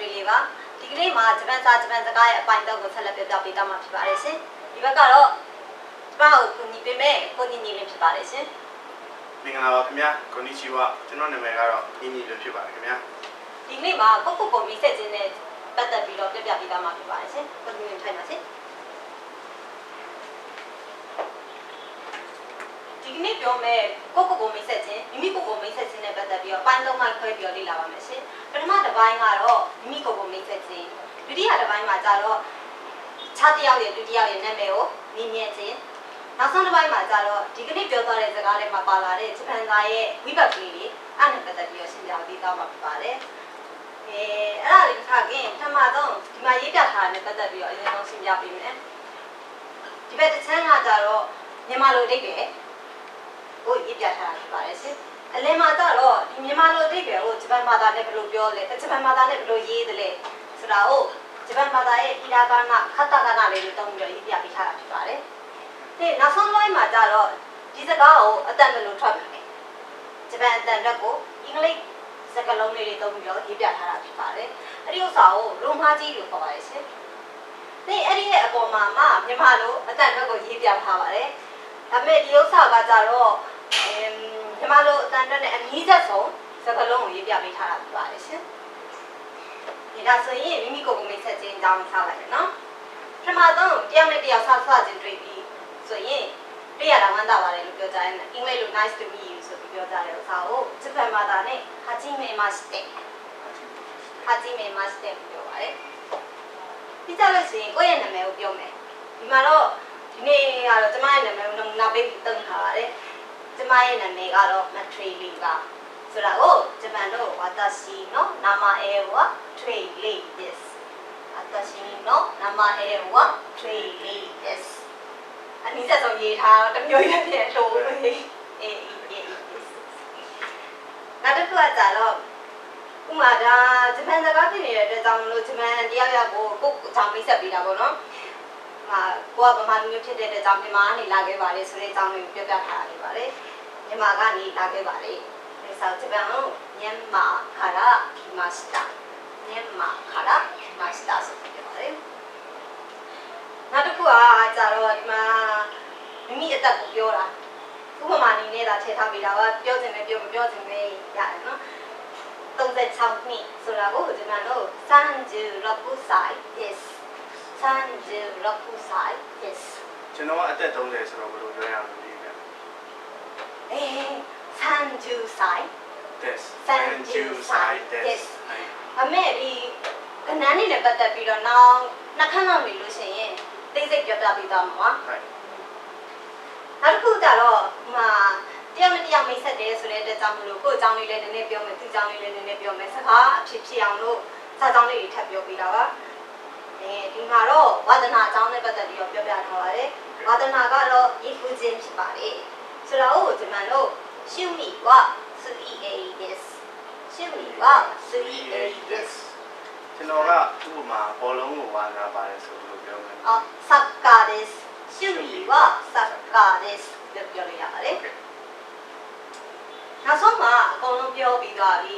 ဂျပန်ကတော့မထွေလေးပါဒီကနေ့မှာဂျပန်စာဂျပန်စကားရဲ့အပိုင်းတော့ကိုဆက်လက်ပြပြပေးတော့မှာဖြစ်ပါတယ်ရှင်ဒီဘက်ကတော့ဂျပန်ကိုကူညီပေးမယ်ကိုညီညီလေးဖြစ်ပါတယ်ရှင်မင်္ဂလာပါခင်ဗျာကိုနီချီဝကျွန်တော်နာမည်ကတော့ညီညီလို့ဖြစ်ပါတယ်ခင်ဗျာဒီကနေ့မှာကိုကိုကိုမိတ်ဆက်ခြင်းနဲ့ပတ်သက်ပြီးတော့ပြပြပေးတော့မှာဖြစ်ပါတယ်ရှင်ကိုညီညီထိုင်ပါရှင်ဒီကနေ့ပြောမယ်ကိုကိုကိုမိတ်ဆက်ခြင်းမိမိကိုကိုမိတ်ဆက်ခြင်းနဲ့ပတ်သက်ပြီးတော့ပိုင်းသုံးပိုင်းခွဲပြီးတော့လေ့လာပါမယ်ရှင်ပ ထမတစ်ပိုင်းကတော့မိမိကိုကိုမိတ်ဆက်ခြင်းဒုတိယတစ်ပိုင်းမှာကျတော့ခြားတစ်ယောက်ရဲ့ဒုတိယရဲ့နာမည်ကိုမြင်မြင်ခြင်းနောက်ဆုံးတစ်ပိုင်းမှာကျတော့ဒီကနေ့ပြောသွားတဲ့စကားတွေမှာပါလာတဲ့ဂျပန်သားရဲ့ဝိဘတ်ကလေးတွေအဲ့နဲ့ပတ်သက်ပြီးတော့ရှင်းပြပေးသွားမှာဖြစ်ပါတယ်အဲအဲ့ဒါလေးခခင်ပထမဆုံးဒီမှာရေးပြထားတာနဲ့ပတ်သက်ပြီးတော့အရင်ဆုံးရှင်းပြပေးမယ်ဒီဘက်တစ်ချမ်းကကျတော့မြန်မာလိုအဓိပ္ပာယ်ကိုရေးပြထားတာဖြစ်ပါတယ်ရှင် အလင်းမှာကျတော့ဒီမြန်မာလိုအဓိပ္ပာယ်ကိုဂျပန်ဘာသာနဲ့ဘယ်လိုပြောလဲဂျပန်ဘာသာနဲ့ဘယ်လိုရေးသလဲဆိုတာကိုဂျပန်ဘာသာရဲ့ဣရာကာနခတ္တကာနလေးကိုတုံးပြီးတော့ရေးပြပေးထားတာဖြစ်ပါတယ်ဒီနောက်ဆုံးပိုင်းမှာကျတော့ဒီစကားကိုအတန်ဘယ်လိုထွက်မလဲဂျပန်အတန်တက်ကိုအင်္ဂလိပ်စကားလုံးလေးတွေတုံးပြီးတော့ရေးပြထားတာဖြစ်ပါတယ်အဲ့ဒီဥစ္စာကိုရိုမာကြီးလို့ခေါ်ပါတယ်ရှင်ဒီအဲ့ဒီရဲ့အပေါ်မှာမှမြန်မာလိုအတန်တက်ကိုရေးပြထားပါတယ်ဒါပေမဲ့ဒီဥစ္စာကကြတော့အမ် မြန်မာလိုအတန်တက်နဲ့အနည်းဆက်ဆုံးစကားလုံးကိုရေးပြပေးထားတာဖြစ်ပါတယ်ရှင်ဒီဒါဆိုရင်မိမိကိုယ်ကိုမိတ်ဆက်ခြင်းအကြောင်းထားလိုက်မယ်နော်ပထမဆုံးတယောက်နဲ့တယောက်ဆက်ဆက်ခြင်းတွေ့ပြီးဆိုရင်တွေ့ရတာဝမ်းသာပါတယ်လို့ပြောကြရင်အင်္ဂလိပ်လို nice to meet you ဆိုပြီးပြောကြတဲ့ဥစ္စာကိုဂျပန်ဘာသာနဲ့ဟာဂျီမေမစတဲ့ဟာဂျီမေမစတဲ့ပြောပါတယ်ပြီးကြလို့ရှိရင်ကိုယ့်ရဲ့နာမည်ကိုပြောမယ်ဒီမှာတော့ဒီနေ့ကတော့ကျမရဲ့နာမည်ကိုနမူနာပေးပြီးတုံးထားပါတယ် ကျမရဲ့နာမည်ကတော့မထွေလီပါဆိုတာကိုဂျပန်တို့ဝါတာရှိနော်နာမအဲဝါထွေလီ this ဝါတာရှိနော်နာမအဲဝါထွေလီ this အနည်းဆက်ဆုံးရေးထားတော့တမျိုးရပြည့်ထိုးလို့အေးအေးအေးနောက်တစ်ခုကကြတော့ဥမာဒါဂျပန်စကားဖြစ်နေတဲ့အတွက်ကြောင့်မလို့ဂျပန်တယောက်ယောက်ကိုကိုယ်ကြောင့်မိတ်ဆက်ပေးတာပေါ့နော်။ဟာကိုကဗမာလူမျိုးဖြစ်တဲ့အတွက်ကြောင့်မြန်မာကနေလာခဲ့ပါတယ်ဆိုတဲ့အကြောင်းကိုပြောပြထားတာလေးပါလေ။ မြန်မာကနေလာခဲ့ပါလေ။ဒါဆိုဂျပန်ကိုမြန်မာခါရာ来ました။မြန်မာခါရာ来ましたဆိုပြီးပြောပါတယ်။နောက်တစ်ခုကကြတော့ဒီမှာမိမိအသက်ကိုပြောတာဥပမာအနေနဲ့ဒါထည့်ထားပေးတာကပြောချင်တယ်ပြောမပြောချင်ပဲရတယ်နော်36နှစ်ဆိုတာကိုဒီမှာတော့36 歳です36歳です ကျွန်တော်ကအသက်30ဆိုတော့ဘယ်လိုပြောရမလဲ လဲ30ဆိုင် this 30 side this အမေဒီကနန်းနေနဲ့ပတ်သက်ပြီးတော့နောက်နှစ်ခန်းလောက်နေလို့ရှိရင်သိစိတ်ပြောပြပေးသွားမှာပါနောက်တစ်ခုကြတော့ဟိုတယောက်နဲ့တယောက်မိတ်ဆက်တယ်ဆိုတဲ့အတွက်ကြောင့်မလို့ကိုယ့်အကြောင်းလေးလည်းနည်းနည်းပြောမယ်သူ့အကြောင်းလေးလည်းနည်းနည်းပြောမယ်စကားအဖြစ်ဖြစ်အောင်လို့စာကြောင်းလေးတွေထပ်ပြောပေးတာပါအဲဒီမှာတော့ဝါသနာအကြောင်းနဲ့ပတ်သက်ပြီးတော့ပြောပြထားပါတယ်ဝါသနာကတော့ရည်ကူးခြင်းဖြစ်ပါတယ် ဆိုတော့ဒီမှာတော့ရှုမိကစူအီအေဒစ်ရှုမိကစူအီအေဒစ် ကျွန်တော်ကဥပမာဘောလုံးကိုဝါနာပါတယ်ဆိုလို့ပြောမယ် အော်サッカーですシュミはサッカーですလို့ပြောလို့ရပါတယ်နောက်ဆုံးမှာအကုန်လုံးပြောပြီးသွားပြီ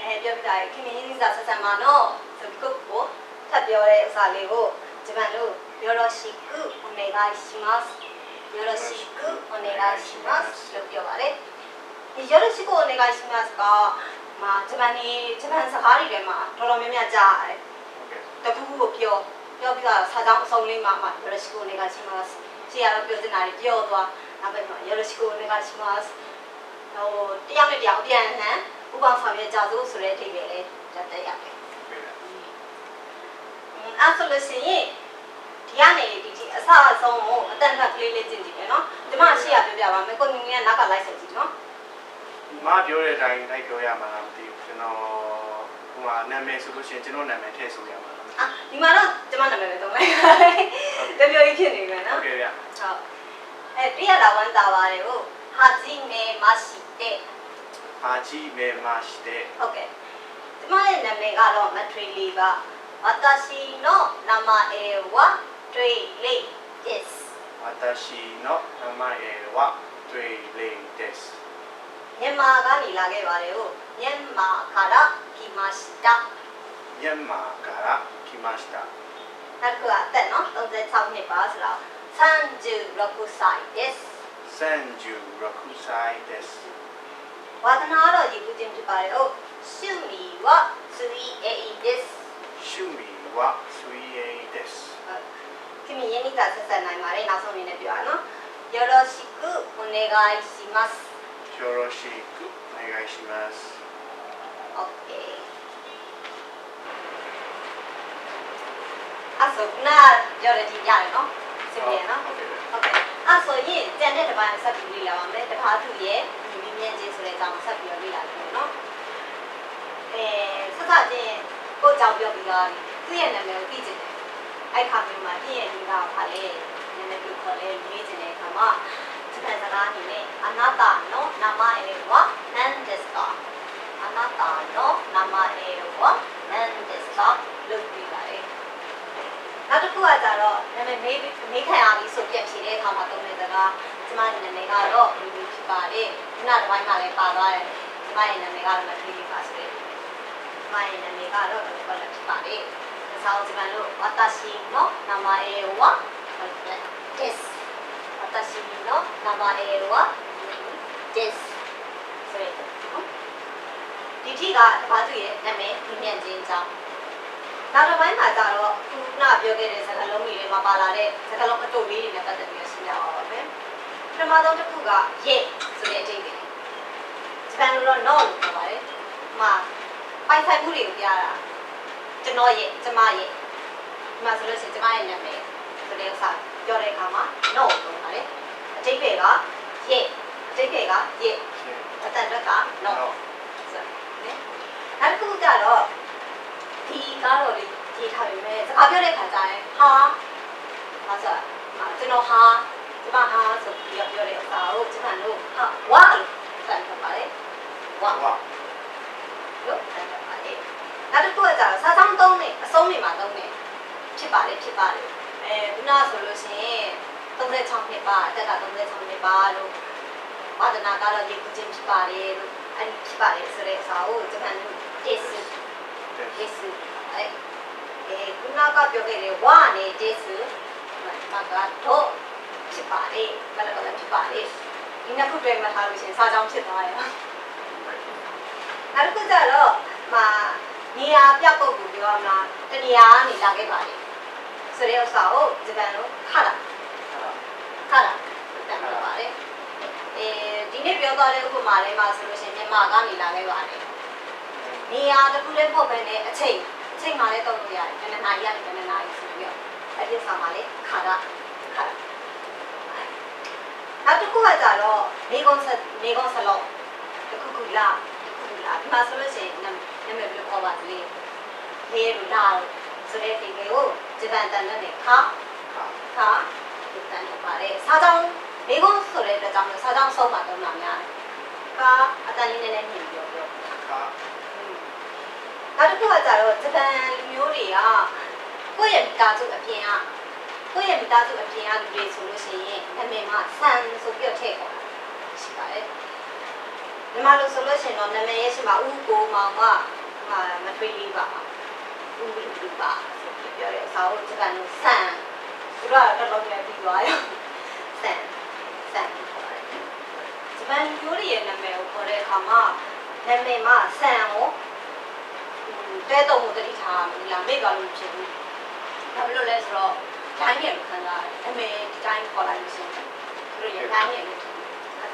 အဲပြောပြတာခင်မင်းကြီးစာဆက်ဆံမှာနော်ဆိုပြီးကိုကိုထပ်ပြောတဲ့ဥစားလေးကိုဂျပန်လိုよろしくお願いします よろしくお願いしますလို့ပြောပါတယ်ဒီよろしくお願いしますကမှာဂျပန်နေဂျပန်စကားတွေထဲမှာတော်တော်များများကြားရတယ် တခုခုကိုပြောပြောပြီးတော့စာကြောင်းအစုံလေးမှာမှよろしくお願いします။ရှေ့ကတော့ပြောချင်တာတွေပြောသွားနောက်ပိုင်းမှာよろしくお願いします။ဟိုတယောက်နဲ့တယောက်အပြန်အလှန်ဥပအောင်ဆောင်ရွက်ကြစို့ဆိုတဲ့အထိပ္ပယ်လေးတက်တက်ရတယ်။အဲဆိုလို့ရှိရင်ဒီကနေဒီဒီ အစအဆုံးကိုအတန်ဖတ်ကလေးလေးကျင့်ကြည့်မယ်နော်။ဒီမှာရှေ့ကပြောပြပါမယ်။ကိုငင်းငင်းကနောက်ကလိုက်ဆက်ကြည့်နော်မပြောတဲ့အတိုင်းလိုက်ပြောရမှာလားမသိဘူးကျွန်တော်ဟိုမှာနာမည်ဆိုလို့ရှိရင်ကျွန်တော်နာမည်ထည့်ဆိုရမှာလား။အာဒီမှာတော့ကျမနာမည်ပဲသုံးလိုက်။တမျိုးကြီးဖြစ်နေမယ်ဟုနော်တ်ကဲ့ဗျဟုတ်အဲပြရတာဝမ်းသာပါတယ်ဟုတ်ဟာဂျီမေမရှိတဲ့အာကြီးမေမရှိတဲ့ဟုတ်ကဲ့ဒီမရဲ့နာမည်ကတော့မထွေလီပါဝတာရှိနောနာ です私の名前はトゥイレイですミャンマーが見ラゲわレをミャンマーから来ました。ミャンマーから来ました。なくあっての？どんぜさんみばすら36歳です。36歳です。私のある自分でバレを趣味は水泳です。趣味は水泳です、はい。 ခင်ဗျရင်းနှီးကဆက်ဆက်နိုင်ပါတယ်နောက်ဆုံးအနေနဲ့ပြောရအောင်နော်よろしくお願いしますよろしくお願いします Okay အဆုကနာကြော်ရည်ရတယ်နော်စင်ပြေနော်ဟုတ်ကဲ့အဆိုရင်ကြံတဲ့တစ်ပိုင်းဆက်ပြီးလေ့လာပါမယ်တပါးသူရဲ့ဒီမြင်ချင်းဆိုတဲ့အကြောင်းဆက်ပြီးတော့လေ့လာကြည့်နော်အဲဆက်စချင်းကိုကြောင်ပြောပြီးတော့သူ့ရဲ့နာမည်ကိုသိချင်တယ် အဲ့ခါမျိုးမှာပြည့်ရဲ့ဒီကခါလေးနာမည်ကိုခေါ်လဲမေးချင်တဲ့အခါမှာစပန်စကားအနေနဲ့အနာတာနော်နာမအေဝနန်ဒက်စကာအနာတာနော်နာမအေဝနန်ဒက်စကာလို့ပြောပါတယ်နောက်တစ်ခုကကြတော့နာမည်မေးမေးခံရပြီဆိုပြက်ဖြေတဲ့အခါမှာတုံးတဲ့စကားကျမရဲ့နာမည်ကတော့လူလူဖြစ်ပါတယ်ခုနတစ်ပိုင်းမှာလည်းပါသွားတယ်ကျမရဲ့နာမည်ကတော့မထွေးပါဆိုတဲ့ကျမရဲ့နာမည်ကတော့ဘယ်လိုလဲဖြစ်ပါတ ယ်ဒါဆောင်ကျမတို့私の名前はです私の名前はですそれဒီထိကတပါးသူရဲ့နာမည်ဒီမြင့်ချင်းကြောင်းနောက်တစ်ပိုင်းမှာကျတော့ခုနပြောခဲ့တဲ့စကားလုံးကြီးတွေမှာပါလာတဲ့စကားလုံးအတူလေးတွေနဲ့ပတ်သက်ပြီးရှင်းပြပါပါမယ်ပထမဆုံးတစ်ခုကရဲ့ဆိုတဲ့အချိန်တွေဂျပန်လိုတော့ no လို့ပြောပါတယ်။မှာပိုင်ဆိုင်မှုတွေကိုပြတာ ကျွန်တော်ရဲ့ကျမရဲ့ဒီမှာဆိုလို့ရှိရင်ကျမရဲ့နာမည်ဆိုတဲ့ဥစ္စာပြောတဲ့အခါမှာ no လို့ပြောပါတယ်။အတိတ်တွေကရဲ့အတိတ်တွေကရဲ့အတန်အတွက်က no ဆိုတယ်။နောက်တစ်ခုကျတော့ဒီကားတော်လေးရေးထားပြီမဲ့စကားပြောတဲ့ခါကျရင်ဟာဟာဆိုကျွန်တော်ဟာကျမဟာဆိုပြီးတော့ပြောတဲ့ဥစ္စာကိုကျမတို့ဟာဝါလို့တန်ထွက်ပါတယ်ဝါဝါလို့တန်ထွက်ပါတယ် နောက်တစ်ခုကကျတော့စားချောင်းသုံးနေအဆုံးနေမှာသုံးနေဖြစ်ပါတယ်ဖြစ်ပါတယ်အဲခုနဆိုလို့ရှိရင်36နှစ်ပါအသက်က36နှစ်ပါလို့ဝါဒနာကတော့ရေကူးခြင်းဖြစ်ပါတယ်လို့အဲ့ဒီဖြစ်ပါတယ်ဆိုတဲ့အစာကိုကျမတို့ this です this အဲ့အဲခုနကပြောခဲ့တဲ့ဝါနဲ့ this မကတော့ဖြစ်ပါတယ်ဘယ်လိုလဲဖြစ်ပါတယ်ဒီနှစ်ခုတွေ့မှထားလို့ရှိရင်စားကြောင်းဖြစ်သွားရောနောက်တစ်ခုကျတော့မာ နေရာပြပုတ်ကိုပြောရမှာတနေရာကနေလာခဲ့ပါလေဆိုတဲ့ဥစ္စာကိုဂျပန်လိုခါလာခါလာတန်ပြပါတယ်အဲဒီနေ့ပြောသွားတဲ့ဥပမာလေးမှာဆိုလို့ရှိရင်မြန်မာကနေလာခဲ့ပါတယ်နေရာတစ်ခုလေးပို့ပဲနဲ့အချိန်အချိန်မှလည်းတုံးလို့ရတယ်။နည်းနည်းရရတယ်နည်းနည်းဆိုပြီးတော့အဲ့ဒီဆောင်မှလည်းခါရခါရနောက်တစ်ခုကကြတော့နေကုန်းဆက်နေကုန်းဆလောတစ်ခုခုလာ တစ်ခုခုလာဒီမှာဆိုလို့ရှိရင်နာမည်ဘယ်လိုခေါ်ပါသလဲ။နေရလာဆိုတဲ့ဒီကိုဂျပန်တန်နဲ့ခါခါဒီတန်ထပါတယ်။စားကြောင်းနေကုန်းဆိုတဲ့အတွက်ကြောင့်စားကြောင်းဆုံးမှတော့လာများတယ်။ခါအတန်လေးနည်းနည်းမြင်ပြောပြောかနောက်တစ်ခုကကြတော့ဂျပန်လူမျိုးတွေကကိုယ့်ရဲ့မိသားစုအပြင်ကကိုယ့်ရဲ့မိသားစုအပြင်ကလူတွေဆိုလို့ရှိရင်နာမည်မှာဆန်ဆိုပြီးတော့ထည့်ခေါ်တာရှိပါတယ်။ ညီမတို့ဆိုလို့ရှိရင်တော့နာမည်ရဲ့ရှိမှာဦးကိုမောင်ကဟာမထွေးလေးပါဦးလူပါဆိုပြီးပြောတဲ့အစားကိုဂျပန်လိုဆန်သူတို့ကတော့တော်တော်များပြီးသွားရောဆန်ဆန်ခေါ်ပါတယ်။ဂျပန်လူမျိုးတွေရဲ့နာမည်ကိုခေါ်တဲ့အခါမှာနာမည်မှာဆန်ကိုတဲတုံကိုတတိထားမလားမေ့ပါလို့ဖြစ်ဘူး။ဘာဖြစ်လို့လဲဆိုတော့ဒိုင်းရခံစားရတယ်။အမေဒီတိုင်းခေါ်လိုက်လို့ရှိရင်သူတို့ရဒိုင်းရလို့အဲဒါမျိုး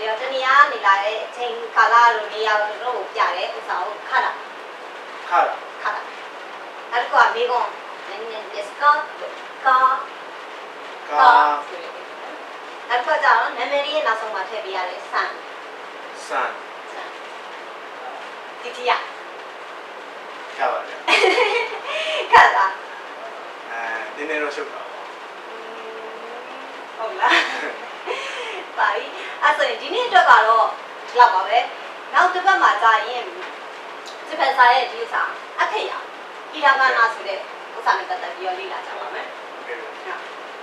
ပ္ပာယ်နော်နောက်တစ်ခါကျတဲ့အချိန်ကာလလိုနေရာလိုတို့ကိုပြတယ်ဥစ္စာကိုခါတာခါတာခါတာအဲ့ဒါကမိကွန်နည်းနည်း discuss ကာကာအဲ့ဒါကြောင့်နာမည်လေးရဲ့နောက်ဆုံးမှာထည့်ပေးရတယ်ဆန်စန်ဆန်တီတီရခါပါဗျာခါတာအဲနည်းနည်းတော့ရှုပ်ပါပေါ့ဟုတ်လား ပါပြီအဲ့ဆိုရင်ဒီနေ့အတွက်ကတော့ဒီလောက်ပါပဲနောက်တစ်ပတ်မှာကြာရင်ဂျပန်စာရဲ့ဒီစာအဖေရဟီရာဂါနာဆိုတဲ့ဥစ္စာနဲ့ပတ်သက်ပြီးတော့လေ့လာကြပါမယ်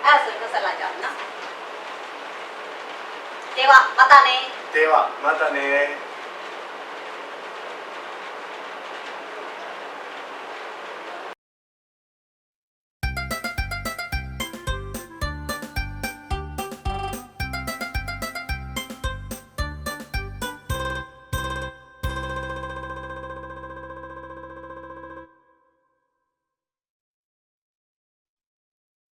အဲ့ဆိုရင်ဆက်လိုက်ကြအောင်နော်ではまたねではまたね